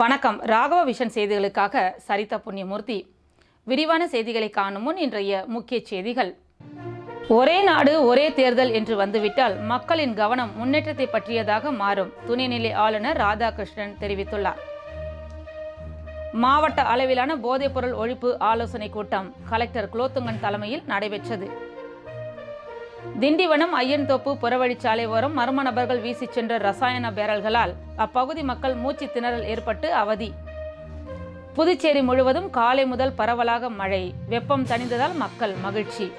வணக்கம். ராகவ விஷன் செய்திகளுக்காக சரிதா புண்ணியமூர்த்தி. விரிவான செய்திகளை காணும் முன் இன்றைய முக்கிய செய்திகள். ஒரே நாடு ஒரே தேர்தல் என்று வந்துவிட்டால் மக்களின் கவனம் முன்னேற்றத்தை பற்றியதாக மாறும் துணைநிலை ஆளுநர் ராதாகிருஷ்ணன் தெரிவித்துள்ளார். மாவட்ட அளவிலான போதைப்பொருள் ஒழிப்பு ஆலோசனை கூட்டம் கலெக்டர் குலோத்துங்கன் தலைமையில் நடைபெற்றது. திண்டிவனம் ஐயன்தோப்பு புறவழிச்சாலை ஓரம் மர்ம நபர்கள் வீசிச் சென்ற ரசாயன பேரல்களால் அப்பகுதி மக்கள் மூச்சு திணறல் ஏற்பட்டு அவதி. புதுச்சேரி முழுவதும் காலை முதல் பரவலாக மழை. வெப்பம் தணிந்ததால் மக்கள் மகிழ்ச்சி.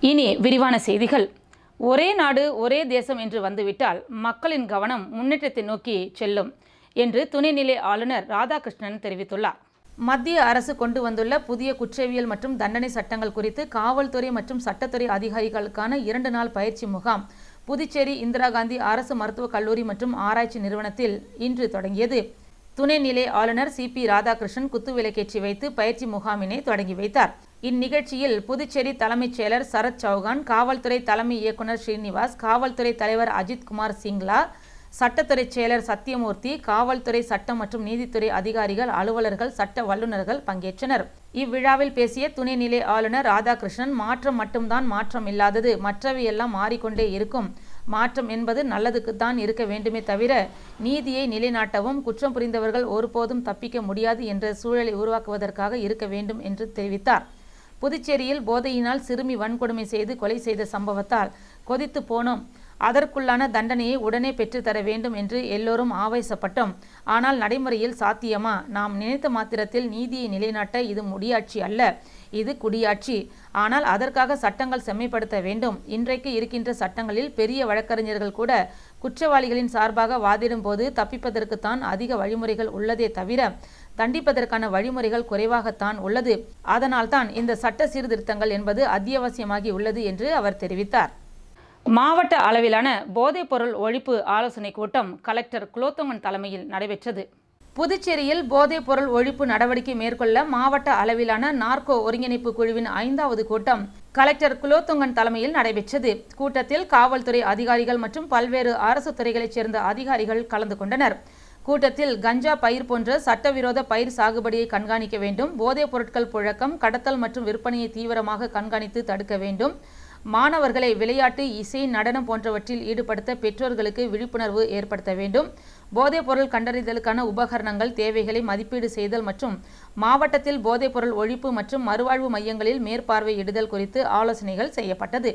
இனி விரிவான செய்திகள். ஒரே நாடு ஒரே தேசம் என்று வந்துவிட்டால் மக்களின் கவனம் முன்னேற்றத்தை நோக்கி செல்லும் என்று துணைநிலை ஆளுநர் ராதாகிருஷ்ணன் தெரிவித்துள்ளார். மத்திய அரசு கொண்டு வந்துள்ள புதிய குற்றவியல் மற்றும் தண்டனை சட்டங்கள் குறித்து காவல்துறை மற்றும் சட்டத்துறை அதிகாரிகளுக்கான இரண்டு நாள் பயிற்சி முகாம் புதுச்சேரி இந்திரா காந்தி அரசு மருத்துவக் கல்லூரி மற்றும் ஆராய்ச்சி நிறுவனத்தில் இன்று தொடங்கியது. துணைநிலை ஆளுநர் சி பி ராதாகிருஷ்ணன் குத்துவிளக்கேற்றி வைத்து பயிற்சி முகாமினை தொடங்கி வைத்தார். இந்நிகழ்ச்சியில் புதுச்சேரி தலைமைச் செயலர் சரத் சௌகான் காவல்துறை தலைமை இயக்குநர் ஸ்ரீனிவாஸ் காவல்துறை தலைவர் அஜித் குமார் சிங்லா சட்டத்துறை செயலர் சத்தியமூர்த்தி காவல்துறை சட்டம் மற்றும் நீதித்துறை அதிகாரிகள் அலுவலர்கள் சட்ட வல்லுநர்கள் பங்கேற்றனர். இவ்விழாவில் பேசிய துணைநிலை ஆளுநர் ராதாகிருஷ்ணன் மாற்றம் மட்டும்தான் மாற்றம் இல்லாதது மற்றவையெல்லாம் மாறிக்கொண்டே இருக்கும். மாற்றம் என்பது நல்லதுக்குத்தான் இருக்க வேண்டுமே தவிர நீதியை நிலைநாட்டவும் குற்றம் புரிந்தவர்கள் ஒருபோதும் தப்பிக்க முடியாது என்ற சூழலை உருவாக்குவதற்காக இருக்க வேண்டும் என்று தெரிவித்தார். புதுச்சேரியில் போதையினால் சிறுமி வன்கொடுமை செய்து கொலை செய்த சம்பவத்தால் கொதித்து போனோம். அதற்குள்ளான தண்டனையை உடனே பெற்றுத்தர வேண்டும் என்று எல்லோரும் ஆவேசப்பட்டோம். ஆனால் நடைமுறையில் சாத்தியமா? நாம் நினைத்த மாத்திரத்தில் நீதியை நிலைநாட்ட இது முடியாட்சி அல்ல இது குடியாட்சி. ஆனால் அதற்காக சட்டங்கள் செம்மைப்படுத்த வேண்டும். இன்றைக்கு இருக்கின்ற சட்டங்களில் பெரிய வழக்கறிஞர்கள் கூட குற்றவாளிகளின் சார்பாக வாதிடும் போது தப்பிப்பதற்குத்தான் அதிக வழிமுறைகள் உள்ளதே தவிர தண்டிப்பதற்கான வழிமுறைகள் குறைவாகத்தான் உள்ளது. அதனால்தான் இந்த சட்ட சீர்திருத்தங்கள் என்பது அத்தியாவசியமாகி உள்ளது என்று அவர் தெரிவித்தார். மாவட்ட அளவிலான போதைப்பொருள் ஒழிப்பு ஆலோசனை கூட்டம் கலெக்டர் குலோத்தங்கன் தலைமையில் நடைபெற்றது. புதுச்சேரியில் போதைப்பொருள் ஒழிப்பு நடவடிக்கை மேற்கொள்ள மாவட்ட அளவிலான நார்கோ ஒருங்கிணைப்பு குழுவின் ஐந்தாவது கூட்டம் கலெக்டர் குலோத்துங்கன் தலைமையில் நடைபெற்றது. கூட்டத்தில் காவல்துறை அதிகாரிகள் மற்றும் பல்வேறு அரசு துறைகளைச் சேர்ந்த அதிகாரிகள் கலந்து கொண்டனர். கூட்டத்தில் கஞ்சா பயிர் போன்ற சட்டவிரோத பயிர் சாகுபடியை கண்காணிக்க வேண்டும். போதைப் பொருட்கள் புழக்கம் கடத்தல் மற்றும் விற்பனையை தீவிரமாக கண்காணித்து தடுக்க வேண்டும். மாணவர்களை விளையாட்டு இசை நடனம் போன்றவற்றில் ஈடுபடுத்த பெற்றோர்களுக்கு விழிப்புணர்வு ஏற்படுத்த வேண்டும். போதைப்பொருள் கண்டறிதலுக்கான உபகரணங்கள் தேவைகளை மதிப்பீடு செய்தல் மற்றும் மாவட்டத்தில் போதைப்பொருள் ஒழிப்பு மற்றும் மறுவாழ்வு மையங்களில் மேற்பார்வையிடுதல் குறித்து ஆலோசனைகள் செய்யப்பட்டது.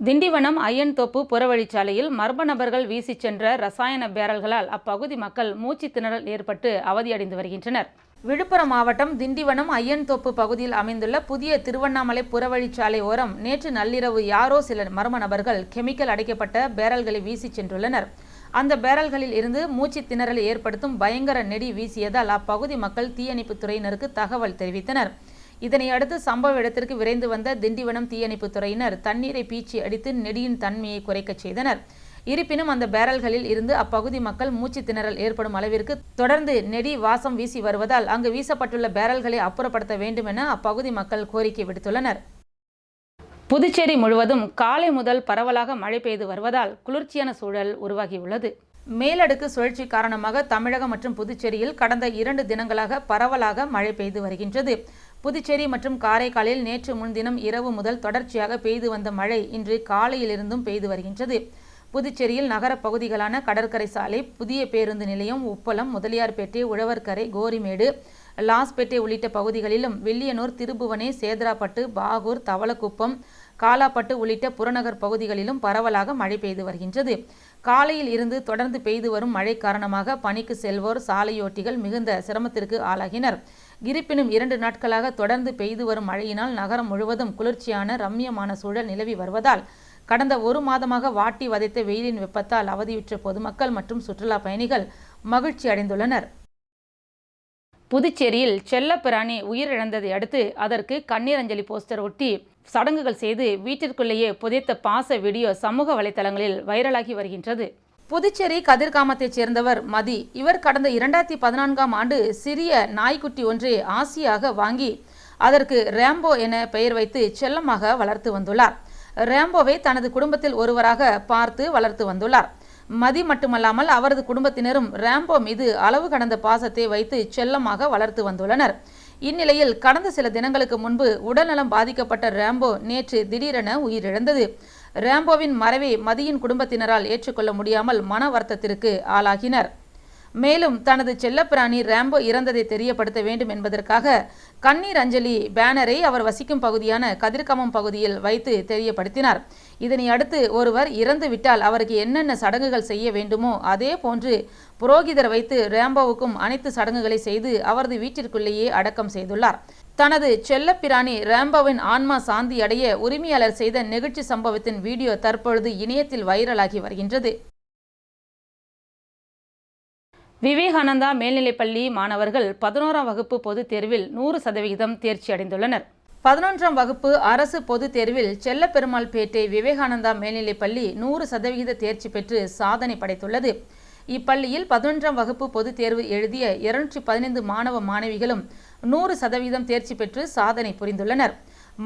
திண்டிவனம் அய்யன்தோப்பு புறவழிச்சாலையில் மர்ம நபர்கள் வீசிச் சென்ற ரசாயன பேரல்களால் அப்பகுதி மக்கள் மூச்சு திணறல் ஏற்பட்டு அவதியடைந்து வருகின்றனர். விழுப்புரம் மாவட்டம் திண்டிவனம் ஐயன்தோப்பு பகுதியில் அமைந்துள்ள புதிய திருவண்ணாமலை புறவழிச்சாலை ஓரம் நேற்று நள்ளிரவு யாரோ சில மர்ம நபர்கள் கெமிக்கல் அடைக்கப்பட்ட பேரல்களை வீசிச் சென்றுள்ளனர். அந்த பேரல்களில் இருந்து மூச்சு திணறலை ஏற்படுத்தும் பயங்கர நெடி வீசியதால் அப்பகுதி மக்கள் தீயணைப்புத் துறையினருக்கு தகவல் தெரிவித்தனர். இதனை அடுத்து சம்பவ இடத்திற்கு விரைந்து வந்த திண்டிவனம் தீயணைப்புத் துறையினர் தண்ணீரை பீச்சி அடித்து நெடியின் தன்மையை குறைக்கச் செய்தனர். இருப்பினும் அந்த பேரல்களில் இருந்து அப்பகுதி மக்கள் மூச்சு திணறல் ஏற்படும் அளவிற்கு தொடர்ந்து நெடி வாசம் வீசி வருவதால் அங்கு வீசப்பட்டுள்ள பேரல்களை அப்புறப்படுத்த வேண்டும் என அப்பகுதி மக்கள் கோரிக்கை விடுத்துள்ளனர். புதுச்சேரி முழுவதும் காலை முதல் பரவலாக மழை பெய்து வருவதால் குளிர்ச்சியான சூழல் உருவாகியுள்ளது. மேலடுக்கு சுழற்சி காரணமாக தமிழகம் மற்றும் புதுச்சேரியில் கடந்த இரண்டு தினங்களாக பரவலாக மழை பெய்து வருகின்றது. புதுச்சேரி மற்றும் காரைக்காலில் நேற்று முன்தினம் இரவு முதல் தொடர்ச்சியாக பெய்து வந்த மழை இன்று காலையிலிருந்தும் பெய்து வருகின்றது. புதுச்சேரியில் நகரப் பகுதிகளான கடற்கரை சாலை புதிய பேருந்து நிலையம் உப்பளம் முதலியார்பேட்டை உழவர்கரை கோரிமேடு லாஸ்பேட்டை உள்ளிட்ட பகுதிகளிலும் வில்லியனூர் திருபுவனே சேதராப்பட்டு பாகூர் தவளக்குப்பம் காலாப்பட்டு உள்ளிட்ட புறநகர் பகுதிகளிலும் பரவலாக மழை பெய்து வருகின்றது. காலையில் இருந்து தொடர்ந்து பெய்து வரும் மழை காரணமாக பணிக்கு செல்வோர் சாலையோட்டிகள் மிகுந்த சிரமத்திற்கு ஆளாகினர். இருப்பினும் இரண்டு நாட்களாக தொடர்ந்து பெய்து வரும் மழையினால் நகரம் முழுவதும் குளிர்ச்சியான ரம்மியமான சூழல் நிலவி வருவதால் கடந்த ஒரு மாதமாக வாட்டி வதைத்த வெயிலின் வெப்பத்தால் அவதியுற்ற பொதுமக்கள் மற்றும் சுற்றுலா பயணிகள் மகிழ்ச்சி அடைந்துள்ளனர். புதுச்சேரியில் செல்லப்பிராணி உயிரிழந்ததை அடுத்து அதற்கு கண்ணீர் அஞ்சலி போஸ்டர் ஒட்டி சடங்குகள் செய்து வீட்டிற்குள்ளேயே புதைத்த பாச வீடியோ சமூக வலைதளங்களில் வைரலாகி வருகின்றது. புதுச்சேரி கதிர்காமத்தைச் சேர்ந்தவர் மதி. இவர் கடந்த இரண்டாயிரத்தி பதினான்காம் ஆண்டு சிறிய நாய்க்குட்டி ஒன்றை ஆசியாக வாங்கி அதற்கு ரேம்போ என பெயர் வைத்து செல்லமாக வளர்த்து வந்துள்ளார். ரேம்போவை தனது குடும்பத்தில் ஒருவராக பார்த்து வளர்த்து வந்துள்ளார். மதி மட்டுமல்லாமல் அவரது குடும்பத்தினரும் ரேம்போ மீது அளவு கடந்த பாசத்தை வைத்து செல்லமாக வளர்த்து வந்துள்ளனர். இந்நிலையில் கடந்த சில தினங்களுக்கு முன்பு உடல்நலம் பாதிக்கப்பட்ட ரேம்போ நேற்று திடீரென உயிரிழந்தது. ரேம்போவின் மறைவை மதியின் குடும்பத்தினரால் ஏற்றுக்கொள்ள முடியாமல் மன வருத்தத்திற்கு ஆளாகினர். மேலும் தனது செல்லப்பிராணி ரேம்போ இறந்ததை தெரியப்படுத்த வேண்டும் என்பதற்காக கண்ணீர் அஞ்சலி பேனரை அவர் வசிக்கும் பகுதியான கதிர்கமம் பகுதியில் வைத்து தெரியப்படுத்தினார். இதனை அடுத்து ஒருவர் இறந்து விட்டால் அவருக்கு என்னென்ன சடங்குகள் செய்ய வேண்டுமோ அதே போன்று புரோகிதர் வைத்து ரேம்போவுக்கும் அனைத்து சடங்குகளை செய்து அவரது வீட்டிற்குள்ளேயே அடக்கம் செய்துள்ளார். தனது செல்லப்பிராணி ரேம்போவின் ஆன்மா சாந்தி அடைய உரிமையாளர் செய்த நெகிழ்ச்சி சம்பவத்தின் வீடியோ தற்பொழுது இணையத்தில் வைரலாகி வருகின்றது. விவேகானந்தா மேல்நிலைப்பள்ளி மாணவர்கள் பதினோராம் வகுப்பு பொதுத் தேர்வில் நூறு சதவிகிதம் தேர்ச்சி அடைந்துள்ளனர். பதினொன்றாம் வகுப்பு அரசு பொதுத் தேர்வில் செல்லப்பெருமாள் பேட்டை விவேகானந்தா மேல்நிலைப்பள்ளி நூறு சதவிகித தேர்ச்சி பெற்று சாதனை படைத்துள்ளது. இப்பள்ளியில் பதினொன்றாம் வகுப்பு பொதுத் தேர்வு எழுதிய இருநூற்றி பதினைந்து மாணவ மாணவிகளும் நூறு சதவீதம் தேர்ச்சி பெற்று சாதனை புரிந்துள்ளனர்.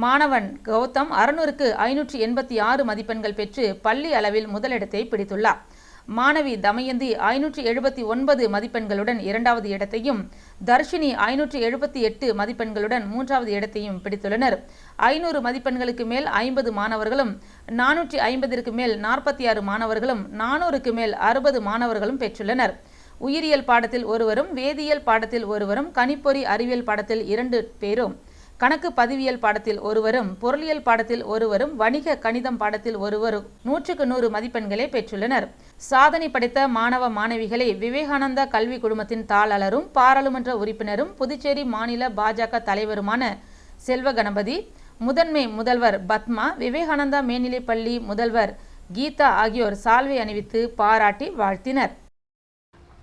மாணவன் கௌதம் அறுநூறுக்கு ஐநூற்றி எண்பத்தி ஆறு மதிப்பெண்கள் பெற்று பள்ளி அளவில் முதலிடத்தை பிடித்துள்ளார். மாணவி தமயந்தி ஐநூற்றி எழுபத்தி ஒன்பது மதிப்பெண்களுடன் இரண்டாவது இடத்தையும் தர்ஷினி ஐநூற்றி எழுபத்தி எட்டு மதிப்பெண்களுடன் மூன்றாவது இடத்தையும் பிடித்துள்ளனர். ஐநூறு மதிப்பெண்களுக்கு மேல் ஐம்பது மாணவர்களும் நானூற்றி ஐம்பதிற்கு மேல் நாற்பத்தி ஆறு மாணவர்களும் நானூறுக்கு மேல் அறுபது மாணவர்களும் பெற்றுள்ளனர். உயிரியல் பாடத்தில் ஒருவரும் வேதியியல் பாடத்தில் ஒருவரும் கணிப்பொறி அறிவியல் பாடத்தில் இரண்டு பேரும் கணக்கு பதிவியல் பாடத்தில் ஒருவரும் பொருளியல் பாடத்தில் ஒருவரும் வணிக கணிதம் பாடத்தில் ஒருவரும் நூற்றுக்கு நூறு மதிப்பெண்களை பெற்றுள்ளனர். சாதனை படைத்த மாணவ மாணவிகளை விவேகானந்தா கல்வி குழுமத்தின் தாளரும் பாராளுமன்ற உறுப்பினரும் புதுச்சேரி மாநில பாஜக தலைவருமான செல்வ கணபதி முதன்மை முதல்வர் பத்மா விவேகானந்தா மேல்நிலைப்பள்ளி முதல்வர் கீதா ஆகியோர் சால்வை அணிவித்து பாராட்டி வாழ்த்தினர்.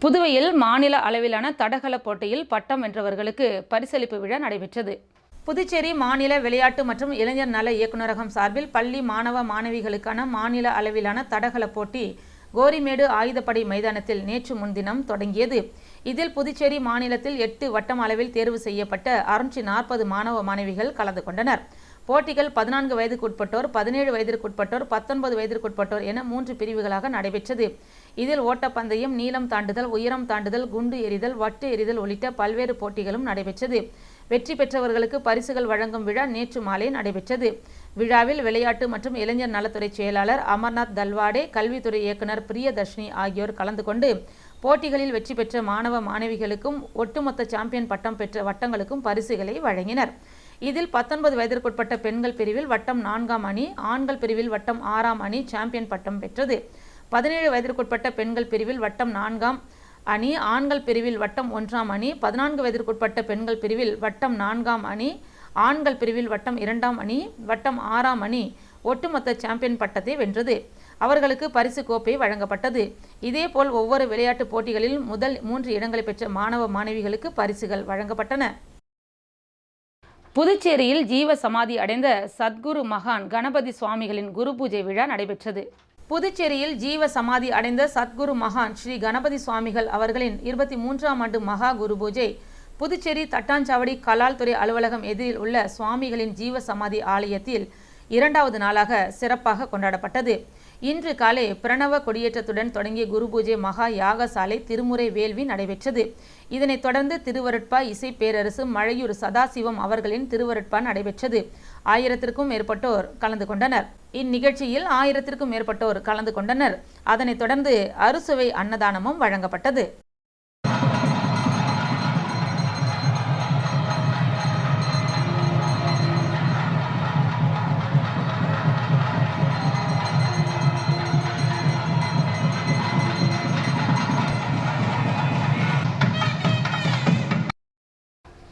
புதுவையில் மாநில அளவிலான தடகள போட்டியில் பட்டம் வென்றவர்களுக்கு பரிசளிப்பு விழா நடைபெற்றது. புதுச்சேரி மாநில விளையாட்டு மற்றும் இளைஞர் நல இயக்குநரகம் சார்பில் பள்ளி மாணவ மாணவிகளுக்கான மாநில அளவிலான தடகள போட்டி கோரிமேடு ஆயுதப்படை மைதானத்தில் நேற்று முன்தினம் தொடங்கியது. இதில் புதுச்சேரி மாநிலத்தில் எட்டு வட்டம் அளவில் தேர்வு செய்யப்பட்ட அறுநூற்றி நாற்பது மாணவ மாணவிகள் கலந்து கொண்டனர். போட்டிகள் பதினான்கு வயதுக்குட்பட்டோர் பதினேழு வயதிற்குட்பட்டோர் பத்தொன்பது வயதிற்குட்பட்டோர் என மூன்று பிரிவுகளாக நடைபெற்றது. இதில் ஓட்டப்பந்தயம் நீளம் தாண்டுதல் உயரம் தாண்டுதல் குண்டு எறிதல் வட்டு எறிதல் உள்ளிட்ட பல்வேறு போட்டிகளும் நடைபெற்றது. வெற்றி பெற்றவர்களுக்கு பரிசுகள் வழங்கும் விழா நேற்று மாலை நடைபெற்றது. விழாவில் விளையாட்டு மற்றும் இளைஞர் நலத்துறை செயலாளர் அமர்நாத் தல்வாடே கல்வித்துறை இயக்குனர் பிரியதர்ஷினி ஆகியோர் கலந்து கொண்டு போட்டிகளில் வெற்றி பெற்ற மாணவ மாணவிகளுக்கும் ஒட்டுமொத்த சாம்பியன் பட்டம் பெற்ற வட்டங்களுக்கும் பரிசுகளை வழங்கினர். இதில் பத்தொன்பது வயதிற்குட்பட்ட பெண்கள் பிரிவில் வட்டம் நான்காம் அணி ஆண்கள் பிரிவில் வட்டம் ஆறாம் அணி சாம்பியன் பட்டம் பெற்றது. பதினேழு வயதிற்குட்பட்ட பெண்கள் பிரிவில் வட்டம் நான்காம் அணி ஆண்கள் பிரிவில் வட்டம் ஒன்றாம் அணி பதினான்கு வயதிற்குட்பட்ட பெண்கள் பிரிவில் வட்டம் நான்காம் அணி ஆண்கள் பிரிவில் வட்டம் இரண்டாம் அணி வட்டம் ஆறாம் அணி ஒட்டுமொத்த சாம்பியன் பட்டத்தை வென்றது. அவர்களுக்கு பரிசு கோப்பை வழங்கப்பட்டது. இதேபோல் ஒவ்வொரு விளையாட்டுப் போட்டிகளில் முதல் மூன்று இடங்களை பெற்ற மாணவ மாணவிகளுக்கு பரிசுகள் வழங்கப்பட்டன. புதுச்சேரியில் ஜீவ சமாதி அடைந்த சத்குரு மகான் கணபதி சுவாமிகளின் குரு பூஜை விழா நடைபெற்றது. புதுச்சேரியில் ஜீவ சமாதி அடைந்த சத்குரு மகான் ஸ்ரீ கணபதி சுவாமிகள் அவர்களின் இருபத்தி மூன்றாம் ஆண்டு மகா குரு பூஜை. புதுச்சேரி தட்டாஞ்சாவடி கலால்துறை அலுவலகம் எதிரில் உள்ள சுவாமிகளின் ஜீவ சமாதி ஆலயத்தில் இரண்டாவது நாளாக சிறப்பாக கொண்டாடப்பட்டது. இன்று காலை பிரணவ கொடியேற்றத்துடன் தொடங்கிய குரு பூஜை மகா யாகசாலை திருமுறை வேள்வி நடைபெற்றது. இதனைத் தொடர்ந்து திருவருட்பா இசை பேரரசு மழையூர் சதாசிவம் அவர்களின் திருவருட்பா நடைபெற்றது. ஆயிரத்திற்கும் மேற்பட்டோர் கலந்து கொண்டனர். இந்நிகழ்ச்சியில் ஆயிரத்திற்கும் மேற்பட்டோர் கலந்து கொண்டனர். அதனைத் தொடர்ந்து அறுசுவை அன்னதானமும் வழங்கப்பட்டது.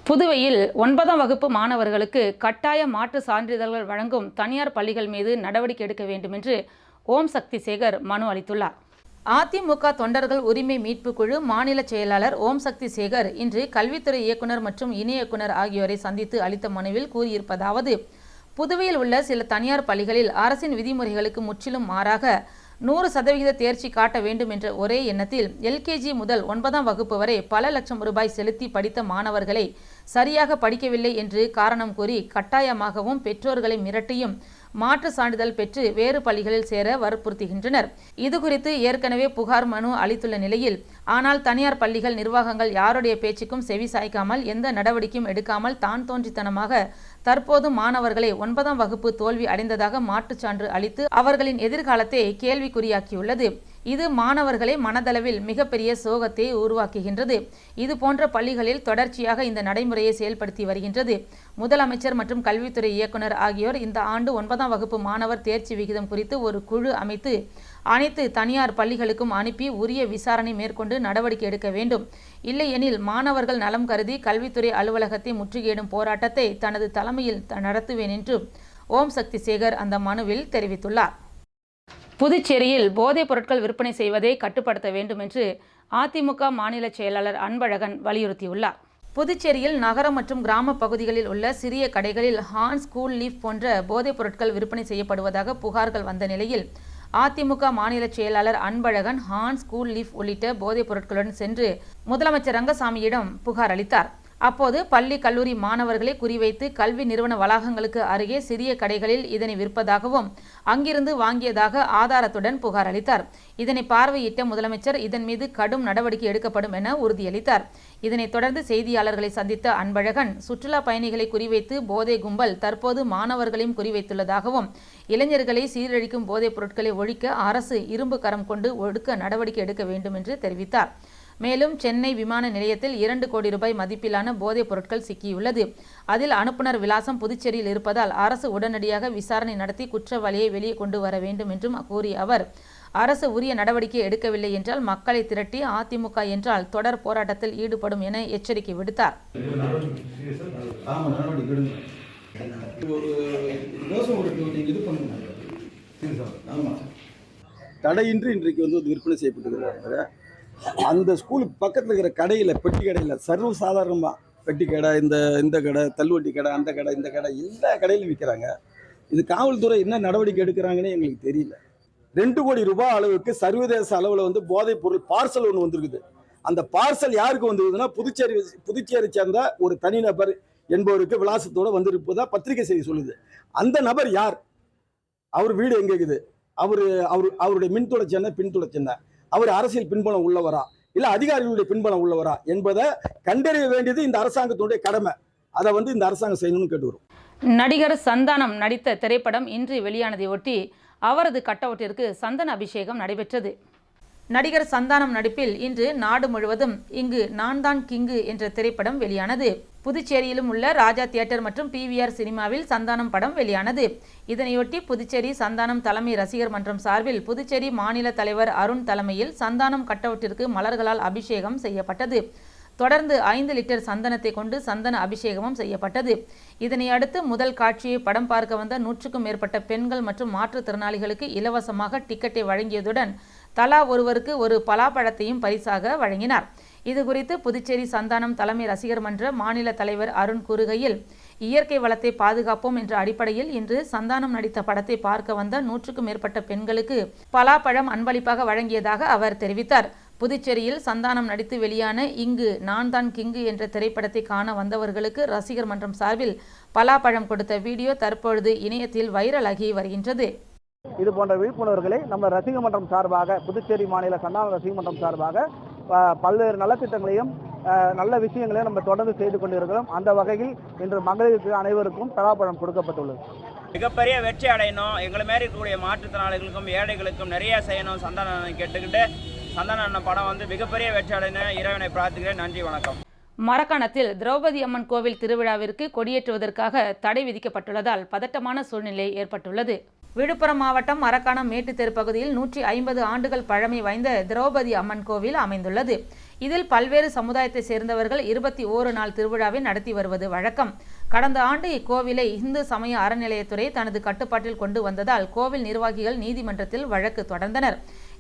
புதுவையில் ஒன்பதாம் வகுப்பு மாணவர்களுக்கு கட்டாய மாற்று சான்றிதழ்கள் வழங்கும் தனியார் பள்ளிகள் மீது நடவடிக்கை எடுக்க வேண்டும் என்று ஓம் சக்தி சேகர் மனு அளித்துள்ளார். அதிமுக தொண்டர்கள் உரிமை மீட்பு குழு மாநில செயலாளர் ஓம் சக்தி சேகர் இன்று கல்வித்துறை இயக்குனர் மற்றும் இணை இயக்குனர் ஆகியோரை சந்தித்து அளித்த மனுவில் கூறியிருப்பதாவது புதுவையில் உள்ள சில தனியார் பள்ளிகளில் அரசின் விதிமுறைகளுக்கு முற்றிலும் மாறாக நூறு சதவிகித தேர்ச்சி காட்ட வேண்டும் என்ற ஒரே எண்ணத்தில் எல்கேஜி முதல் ஒன்பதாம் வகுப்பு வரை பல லட்சம் ரூபாய் செலுத்தி படித்த மாணவர்களை சரியாக படிக்கவில்லை என்று காரணம் கூறி கட்டாயமாகவும் பெற்றோர்களை மிரட்டியும் மாற்று சான்றிதழ் பெற்று வேறு பள்ளிகளில் சேர வற்புறுத்துகின்றனர். இதுகுறித்து ஏற்கனவே புகார் மனு அளித்துள்ள நிலையில் ஆனால் தனியார் பள்ளிகள் நிர்வாகங்கள் யாருடைய பேச்சுக்கும் செவி சாய்க்காமல் எந்த நடவடிக்கையும் எடுக்காமல் தான் தோன்றித்தனமாக தற்போது மாணவர்களை ஒன்பதாம் வகுப்பு தோல்வி அடைந்ததாக மாற்றுச் சான்று அளித்து அவர்களின் எதிர்காலத்தை கேள்விக்குறியாக்கியுள்ளது. இது மாணவர்களை மனதளவில் மிகப்பெரிய சோகத்தை உருவாக்குகின்றது. இது போன்ற பள்ளிகளில் தொடர்ச்சியாக இந்த நடைமுறையை செயல்படுத்தி வருகின்றது. முதலமைச்சர் மற்றும் கல்வித்துறை இயக்குனர் ஆகியோர் இந்த ஆண்டு ஒன்பதாம் வகுப்பு மாணவர் தேர்ச்சி விகிதம் குறித்து ஒரு குழு அமைத்து அனைத்து தனியார் பள்ளிகளுக்கும் அனுப்பி உரிய விசாரணை மேற்கொண்டு நடவடிக்கை எடுக்க வேண்டும். இல்லையெனில் மாணவர்கள் நலம் கருதி கல்வித்துறை அலுவலகத்தை முற்றுகையிடும் போராட்டத்தை தனது தலைமையில் நடத்துவேன் என்று ஓம் சக்தி சேகர் அந்த மனுவில் தெரிவித்துள்ளார். புதுச்சேரியில் போதைப் பொருட்கள் விற்பனை செய்வதை கட்டுப்படுத்த வேண்டும் என்று அதிமுக மாநில செயலாளர் அன்பழகன் வலியுறுத்தியுள்ளார். புதுச்சேரியில் நகரம் மற்றும் கிராம பகுதிகளில் உள்ள சிறிய கடைகளில் ஹான் ஸ்கூல் லீஃப் போன்ற போதைப் பொருட்கள் விற்பனை செய்யப்படுவதாக புகார்கள் வந்த நிலையில் அதிமுக மாநில செயலாளர் அன்பழகன் ஹான் ஸ்கூல் லீஃப் உள்ளிட்ட போதைப் பொருட்களுடன் சென்று முதலமைச்சர் ரங்கசாமியிடம் புகார் அளித்தார். அப்போது பள்ளி கல்லூரி மாணவர்களை குறிவைத்து கல்வி நிறுவன வளாகங்களுக்கு அருகே சிறிய கடைகளில் இதனை விற்பதாகவும் அங்கிருந்து வாங்கியதாக ஆதாரத்துடன் புகார் அளித்தார். இதனை பார்வையிட்ட முதலமைச்சர் இதன் மீது கடும் நடவடிக்கை எடுக்கப்படும் என உறுதியளித்தார். இதனைத் தொடர்ந்து செய்தியாளர்களை சந்தித்த அன்பழகன் சுற்றுலா பயணிகளை குறிவைத்து போதை கும்பல் தற்போது மாணவர்களையும் குறிவைத்துள்ளதாகவும் இளைஞர்களை சீரழிக்கும் போதைப் பொருட்களை ஒழிக்க அரசு இரும்பு கரம் கொண்டு ஒடுக்க நடவடிக்கை எடுக்க வேண்டும் என்று தெரிவித்தார். மேலும் சென்னை விமான நிலையத்தில் இரண்டு கோடி ரூபாய் மதிப்பிலான போதைப் பொருட்கள் சிக்கியுள்ளது. அதில் அனுப்புனர் விலாசம் புதுச்சேரியில் இருப்பதால் அரசு உடனடியாக விசாரணை நடத்தி குற்றவாளியை வெளியே கொண்டு வர வேண்டும் என்றும் கூறிய அவர் அரசு உரிய நடவடிக்கை எடுக்கவில்லை என்றால் மக்களை திரட்டி அதிமுக என்றால் தொடர் போராட்டத்தில் ஈடுபடும் என எச்சரிக்கை விடுத்தார். தடையின்றி இன்றைக்கு வந்து விற்பனை செய்யப்பட்டுருக்கிறாங்க அந்த ஸ்கூலுக்கு பக்கத்தில் இருக்கிற கடையில் பெட்டி கடையில் சர்வ சாதாரணமாக பெட்டி கடை இந்த இந்த கடை தள்ளுவட்டி கடை அந்த கடை இந்த கடை எல்லா கடையிலும் விற்கிறாங்க இது காவல்துறை என்ன நடவடிக்கை எடுக்கிறாங்கன்னு எங்களுக்கு தெரியல. ரெண்டு கோடி ரூபாய் அளவுக்கு சர்வதேச அளவில் வந்து போதைப் பொருள் பார்சல் ஒன்று வந்திருக்குது. அந்த பார்சல் யாருக்கு வந்திருக்குதுன்னா புதுச்சேரி புதுச்சேரி சேர்ந்த ஒரு தனிநபர் என்பவருக்கு விலாசத்தோடு வந்திருப்பதா பத்திரிகை செய்தி சொல்லுது. அந்த நபர் யார்? அவர் வீடு எங்கே இருக்குது? அவர் அவர் அவருடைய மின் தொடர்ச்சி என்ன? பின் தொடர்ச்சி என்ன? அவர் அரசியல் பின்பலம் உள்ளவரா? இல்ல அதிகாரிகளுடைய பின்பலம் உள்ளவரா? என்பதை கண்டறிய வேண்டியது இந்த அரசாங்கத்தினுடைய கடமை. அதை வந்து இந்த அரசாங்கம் செய்யணும்னு கேட்டுக்கிறோம். நடிகர் சந்தானம் நடித்த திரைப்படம் இன்று வெளியானதை ஒட்டி அவரது கட்டவுட்டிற்கு சந்தன அபிஷேகம் நடைபெற்றது. நடிகர் சந்தானம் நடிப்பில் இன்று நாடு முழுவதும் இங்கு நான் தான் கிங்கு என்ற திரைப்படம் வெளியானது. புதுச்சேரியிலும் உள்ள ராஜா தியேட்டர் மற்றும் பிவிஆர் சினிமாவில் சந்தானம் படம் வெளியானது. இதனையொட்டி புதுச்சேரி சந்தானம் தலைமை ரசிகர் மன்றம் சார்பில் புதுச்சேரி மாநில தலைவர் அருண் தலைமையில் சந்தானம் கட்டவுட்டிற்கு மலர்களால் அபிஷேகம் செய்யப்பட்டது. தொடர்ந்து ஐந்து லிட்டர் சந்தனத்தை கொண்டு சந்தன அபிஷேகமும் செய்யப்பட்டது. இதனை அடுத்து முதல் காட்சியை படம் பார்க்க வந்த நூற்றுக்கும் மேற்பட்ட பெண்கள் மற்றும் மாற்றுத்திறனாளிகளுக்கு இலவசமாக டிக்கெட்டை வழங்கியதுடன் தலா ஒருவருக்கு ஒரு பலாப்பழத்தையும் பரிசாக வழங்கினார். இது குறித்து புதுச்சேரி சந்தானம் தலைமை ரசிகர் மன்ற மாநில தலைவர் அருண் கூறுகையில் இயற்கை வளத்தை பாதுகாப்போம் என்ற அடிப்படையில் இன்று சந்தானம் நடித்த படத்தை பார்க்க வந்த நூற்றுக்கும் மேற்பட்ட பெண்களுக்கு பலாப்பழம் அன்பளிப்பாக வழங்கியதாக அவர் தெரிவித்தார். புதுச்சேரியில் சந்தானம் நடித்து வெளியான இங்கு நான் தான் கிங்கு என்ற திரைப்படத்தை காண வந்தவர்களுக்கு ரசிகர் மன்றம் சார்பில் பலாப்பழம் கொடுத்த வீடியோ தற்பொழுது இணையத்தில் வைரலாகி வருகின்றது. இது போன்ற விழிப்புணர்வுகளை நம்ம ரசிக மன்றம் சார்பாக புதுச்சேரி மாநில சந்தான ரசிக மன்றம் சார்பாக பல்வேறு நலத்திட்டங்களையும் நல்ல விஷயங்களையும் நம்ம தொடர்ந்து செய்து கொண்டிருக்கிறோம். அந்த வகையில் இன்று மகளிருக்கு அனைவருக்கும் பலாப்பழம் கொடுக்கப்பட்டுள்ளது. மிகப்பெரிய வெற்றி அடையணும். எங்களை மாரி இருக்கக்கூடிய மாற்றுத்திறனாளிகளுக்கும் ஏழைகளுக்கும் நிறைய செய்யணும். சந்தான கேட்டுக்கிட்டு சந்தான அண்ணன் படம் வந்து மிகப்பெரிய வெற்றி அடையணும். இறைவனை பிரார்த்திக்கிறேன். நன்றி வணக்கம். மரக்காணத்தில் திரௌபதி அம்மன் கோவில் திருவிழாவிற்கு கொடியேற்றுவதற்காக தடை விதிக்கப்பட்டுள்ளதால் பதட்டமான சூழ்நிலை ஏற்பட்டுள்ளது. விழுப்புரம் மாவட்டம் மரக்காணம் மேட்டுத்தெரு பகுதியில் நூற்றி ஐம்பது ஆண்டுகள் பழமை வாய்ந்த திரௌபதி அம்மன் கோவில் அமைந்துள்ளது. இதில் பல்வேறு சமுதாயத்தை சேர்ந்தவர்கள் இருபத்தி ஓரு நாள் திருவிழாவை நடத்தி வருவது வழக்கம். கடந்த ஆண்டு இக்கோவிலை இந்து சமய அறநிலையத்துறை தனது கட்டுப்பாட்டில் கொண்டு வந்ததால் கோவில் நிர்வாகிகள் நீதிமன்றத்தில் வழக்கு தொடர்ந்தனர்.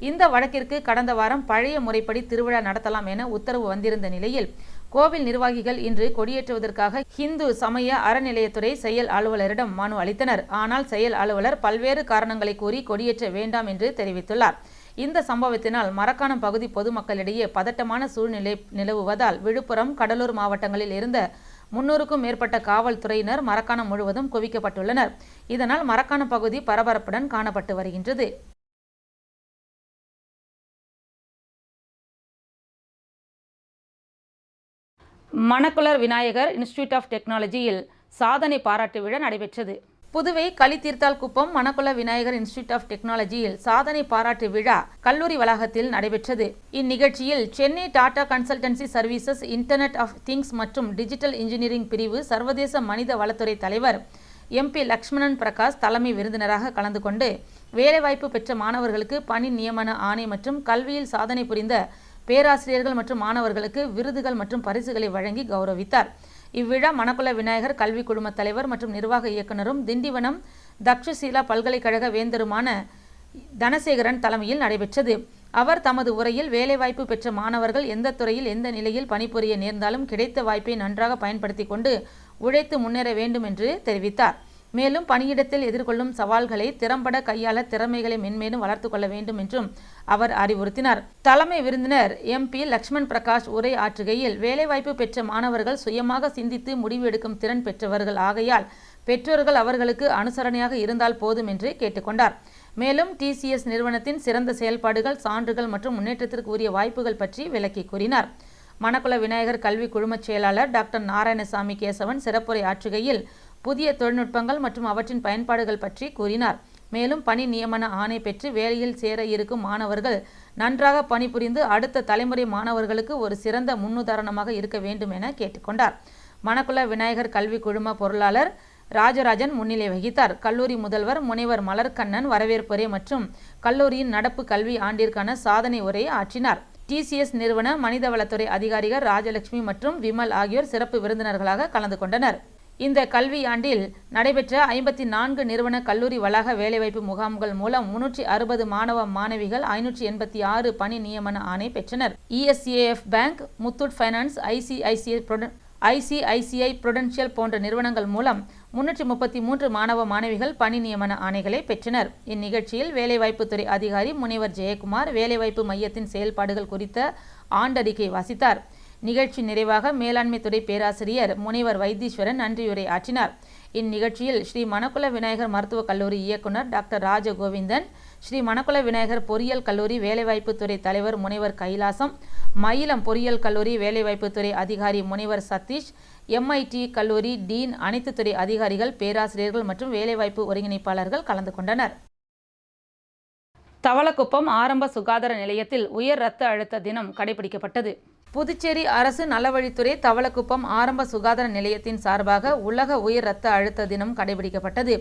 இந்த வழக்கிற்கு கடந்த வாரம் பழைய முறைப்படி திருவிழா நடத்தலாம் என உத்தரவு வந்திருந்த நிலையில் கோவில் நிர்வாகிகள் இன்று கொடியேற்றுவதற்காக ஹிந்து சமய அறநிலையத்துறை செயல் அலுவலரிடம் மனு அளித்தனர். ஆனால் செயல் அலுவலர் பல்வேறு காரணங்களை கூறி கொடியேற்ற வேண்டாம் என்று தெரிவித்துள்ளார். இந்த சம்பவத்தினால் மரக்காணம் பகுதி பொதுமக்களிடையே பதட்டமான சூழ்நிலை நிலவுவதால் விழுப்புரம் கடலூர் மாவட்டங்களில் இருந்த முன்னூறுக்கும் மேற்பட்ட காவல்துறையினர் மரக்காணம் முழுவதும் குவிக்கப்பட்டுள்ளனர். இதனால் மரக்காணம் பகுதி பரபரப்புடன் காணப்பட்டு வருகின்றது. மணக்குளர் விநாயகர் இன்ஸ்டியூட் ஆஃப் டெக்னாலஜியில் சாதனை பாராட்டு விழா நடைபெற்றது. புதுவை களித்தீர்த்தால் குப்பம் மணக்குள விநாயகர் இன்ஸ்டியூட் ஆஃப் டெக்னாலஜியில் சாதனை பாராட்டு விழா கல்லூரி வளாகத்தில் நடைபெற்றது. இந்நிகழ்ச்சியில் Chennai Tata consultancy services internet of things மற்றும் டிஜிட்டல் இன்ஜினியரிங் பிரிவு சர்வதேச மனித வளத்துறை தலைவர் எம்பி லக்ஷ்மணன் பிரகாஷ் தலைமை விருந்தினராக கலந்து கொண்டு வேலைவாய்ப்பு பெற்ற மாணவர்களுக்கு பணி நியமன ஆணை மற்றும் கல்வியில் சாதனை புரிந்த பேராசிரியர்கள் மற்றும் மாணவர்களுக்கு விருதுகள் மற்றும் பரிசுகளை வழங்கி கௌரவித்தார். இவ்விழா மணக்குள விநாயகர் கல்வி குழும தலைவர் மற்றும் நிர்வாக இயக்குனரும் திண்டிவனம் தக்ஷசீலா பல்கலைக்கழக வேந்தருமான தனசேகரன் தலைமையில் நடைபெற்றது. அவர் தமது உரையில் வேலைவாய்ப்பு பெற்ற மாணவர்கள் எந்த துறையில் எந்த நிலையில் பணிபுரிய நேர்ந்தாலும் கிடைத்த வாய்ப்பை நன்றாக பயன்படுத்தி கொண்டு உழைத்து முன்னேற வேண்டும் என்று தெரிவித்தார். மேலும் பணியிடத்தில் எதிர்கொள்ளும் சவால்களை திறம்பட கையாள திறமைகளை மென்மேலும் வளர்த்து கொள்ள வேண்டும் என்றும் அவர் அறிவுறுத்தினார். தலைமை விருந்தினர் எம்பி லக்ஷ்மண் பிரகாஷ் உரை ஆற்றுகையில் வேலைவாய்ப்பு பெற்ற மாணவர்கள் சுயமாக சிந்தித்து முடிவு எடுக்கும் திறன் பெற்றவர்கள் ஆகையால் பெற்றோர்கள் அவர்களுக்கு அனுசரணையாக இருந்தால் போதும் என்று கேட்டுக்கொண்டார் மேலும் டிசிஎஸ் நிறுவனத்தின் சிறந்த செயல்பாடுகள் சான்றுகள் மற்றும் முன்னேற்றத்திற்கு உரிய வாய்ப்புகள் பற்றி விளக்கி கூறினார். மணக்குள விநாயகர் கல்வி குழுமச் செயலாளர் டாக்டர் நாராயணசாமி கேசவன் சிறப்புரை ஆற்றுகையில் புதிய தொழில்நுட்பங்கள் மற்றும் அவற்றின் பயன்பாடுகள் பற்றி கூறினார். மேலும் பணி நியமன ஆணை பெற்று வேலையில் சேர இருக்கும் மாணவர்கள் நன்றாக பணிபுரிந்து அடுத்த தலைமுறை மாணவர்களுக்கு ஒரு சிறந்த முன்னுதாரணமாக இருக்க வேண்டும் என கேட்டுக்கொண்டார். மணக்குள விநாயகர் கல்வி குழும பொருளாளர் ராஜராஜன் முன்னிலை வகித்தார். கல்லூரி முதல்வர் முனைவர் மலர்கண்ணன் வரவேற்புரை மற்றும் கல்லூரியின் நடப்பு கல்வி ஆண்டிற்கான சாதனை உரையை ஆற்றினார். டிசிஎஸ் நிறுவன மனிதவளத்துறை அதிகாரிகள் ராஜலட்சுமி மற்றும் விமல் ஆகியோர் சிறப்பு விருந்தினர்களாக கலந்து கொண்டனர். இந்த கல்வியாண்டில் நடைபெற்ற ஐம்பத்தி நான்கு நிறுவன கல்லூரி வளாக வேலைவாய்ப்பு முகாம்கள் மூலம் முன்னூற்றி அறுபது மாணவ மாணவிகள் ஐநூற்றி எண்பத்தி ஆறு பணி நியமன ஆணை பெற்றனர். ESAF bank Muthoot finance ICICI ICICI prudential போன்ற நிறுவனங்கள் மூலம் முன்னூற்றி முப்பத்தி மூன்று மாணவ மாணவிகள் பணி நியமன ஆணைகளை பெற்றனர். இந்நிகழ்ச்சியில் வேலைவாய்ப்புத்துறை அதிகாரி முனைவர் ஜெயக்குமார் வேலைவாய்ப்பு மையத்தின் செயல்பாடுகள் குறித்த ஆண்டறிக்கை வாசித்தார். நிகழ்ச்சி நிறைவாக மேலாண்மை துறை பேராசிரியர் முனைவர் வைத்தீஸ்வரன் நன்றியுரை ஆற்றினார். இந்நிகழ்ச்சியில் ஸ்ரீ மணக்குள விநாயகர் மருத்துவக் கல்லூரி இயக்குனர் டாக்டர் ராஜகோவிந்தன் ஸ்ரீ மணக்குள விநாயகர் பொறியியல் கல்லூரி வேலைவாய்ப்புத்துறை தலைவர் முனைவர் கைலாசம் மயிலம் பொறியியல் கல்லூரி வேலைவாய்ப்புத்துறை அதிகாரி முனைவர் சதீஷ் எம்ஐடி கல்லூரி டீன் அனைத்து துறை அதிகாரிகள் பேராசிரியர்கள் மற்றும் வேலைவாய்ப்பு ஒருங்கிணைப்பாளர்கள் கலந்து கொண்டனர். தவளக்குப்பம் ஆரம்ப சுகாதார நிலையத்தில் உயர் இரத்த அழுத்த தினம் கடைபிடிக்கப்பட்டது. புதுச்சேரி அரசு நலவழித்துறை தவளக்குப்பம் ஆரம்ப சுகாதார நிலையத்தின் சார்பாக உலக உயர் இரத்த அழுத்த தினம் கடைபிடிக்கப்பட்டது.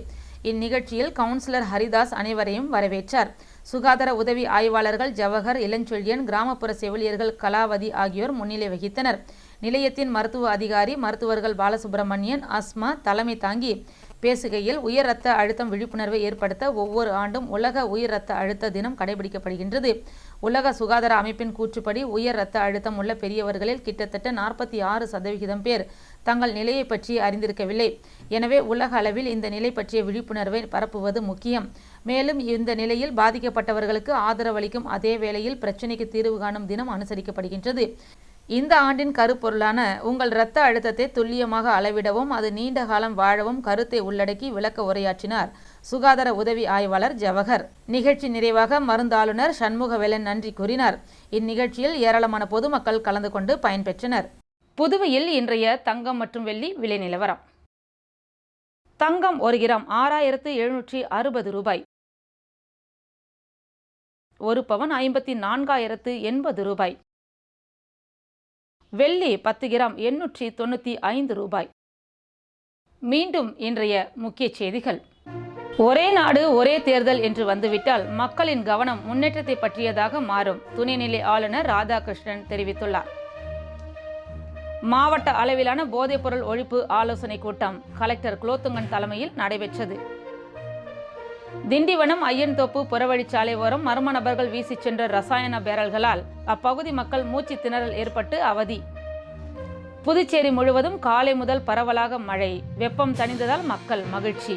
இந்நிகழ்ச்சியில் கவுன்சிலர் ஹரிதாஸ் அனைவரையும் வரவேற்றார். சுகாதார உதவி ஆய்வாளர்கள் ஜவஹர் இளஞ்செழியன் கிராமப்புற செவிலியர்கள் கலாவதி ஆகியோர் முன்னிலை வகித்தனர். நிலையத்தின் மருத்துவ அதிகாரி மருத்துவர்கள் பாலசுப்பிரமணியன் அஸ்மா தலைமை தாங்கி பேசுகையில் உயர் இரத்த அழுத்தம் விழிப்புணர்வை ஏற்படுத்த ஒவ்வொரு ஆண்டும் உலக உயர் இரத்த அழுத்த தினம் கடைபிடிக்கப்படுகின்றது. உலக சுகாதார அமைப்பின் கூற்றுப்படி உயர் இரத்த அழுத்தம் உள்ள பெரியவர்களில் கிட்டத்தட்ட நாற்பத்தி ஆறு சதவிகிதம் பேர் தங்கள் நிலையை பற்றி அறிந்திருக்கவில்லை. எனவே உலக அளவில் இந்த நிலை பற்றிய விழிப்புணர்வை பரப்புவது முக்கியம். மேலும் இந்த நிலையில் பாதிக்கப்பட்டவர்களுக்கு ஆதரவளிக்கும் அதே வேளையில் பிரச்சினைக்கு தீர்வு காணும் தினம் அனுசரிக்கப்படுகின்றது. இந்த ஆண்டின் கருப்பொருளான உங்கள் இரத்த அழுத்தத்தை துல்லியமாக அளவிடவும் அது நீண்ட காலம் வாழவும் கருத்தை உள்ளடக்கி விளக்க உரையாற்றினார். சுகாதார உதவி ஆய்வாளர் ஜவஹர். நிகழ்ச்சி நிறைவாக மருந்தாளுநர் சண்முகவேலன் நன்றி கூறினார். இந்நிகழ்ச்சியில் ஏராளமான பொதுமக்கள் கலந்து கொண்டு பயன்பெற்றனர். புதுவையில் இன்றைய தங்கம் மற்றும் வெள்ளி விலை நிலவரம். தங்கம் ஒரு கிராம் ஆறாயிரத்து எழுநூற்றி அறுபது ரூபாய். ஒரு பவன் ஐம்பத்தி நான்காயிரத்து எண்பது ரூபாய். வெள்ளி பத்து கிராம் எண்ணூற்றி தொண்ணூற்றி ஐந்து ரூபாய். மீண்டும் இன்றைய முக்கிய செய்திகள். ஒரே நாடு ஒரே தேர்தல் என்று வந்துவிட்டால் மக்களின் கவனம் முன்னேற்றத்தை பற்றியதாக மாறும் துணைநிலை ஆளுநர் ராதாகிருஷ்ணன் தெரிவித்துள்ளார். மாவட்ட அளவிலான போதைப்பொருள் ஒழிப்பு ஆலோசனை கூட்டம் கலெக்டர் குலோத்துங்கன் தலைமையில் நடைபெற்றது. திண்டிவனம் ஐயன்தோப்பு புறவழிச்சாலை ஓரம் மர்ம நபர்கள் வீசிச் சென்ற ரசாயன பேரல்களால் அப்பகுதி மக்கள் மூச்சு திணறல் ஏற்பட்டு அவதி. புதுச்சேரி முழுவதும் காலை முதல் பரவலாக மழை வெப்பம் தணிந்ததால் மக்கள் மகிழ்ச்சி.